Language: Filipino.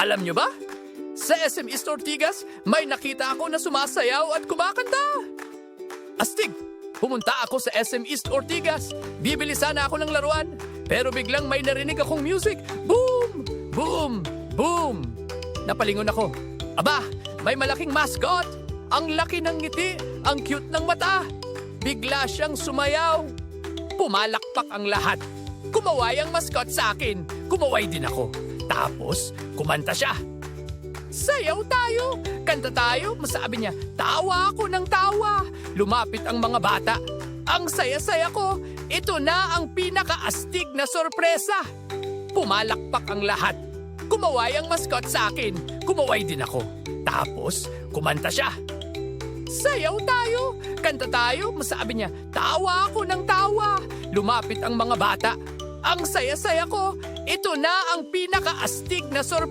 Alam nyo ba? Sa SM East Ortigas, may nakita ako na sumasayaw at kumakanta. Astig! Pumunta ako sa SM East Ortigas. Bibili sana ako ng laruan. Pero biglang may narinig akong music. Boom! Boom! Boom! Napalingon ako. Aba, may malaking mascot. Ang laki ng ngiti, ang cute ng mata. Bigla siyang sumayaw. Pumalakpak ang lahat. Kumaway ang mascot sa akin. Kumaway din ako. Tapos, kumanta siya. Sayaw tayo! Kanta tayo! Masabi niya, tawa ako ng tawa! Lumapit ang mga bata. Ang saya-saya ko! Ito na ang pinakaastig na sorpresa! Pumalakpak ang lahat. Kumaway ang mascot sa akin. Kumaway din ako. Tapos, kumanta siya. Sayaw tayo! Kanta tayo! Masabi niya, tawa ako ng tawa! Lumapit ang mga bata. Ang saya-saya ko! Ito na ang pinakaastig na sorpresa!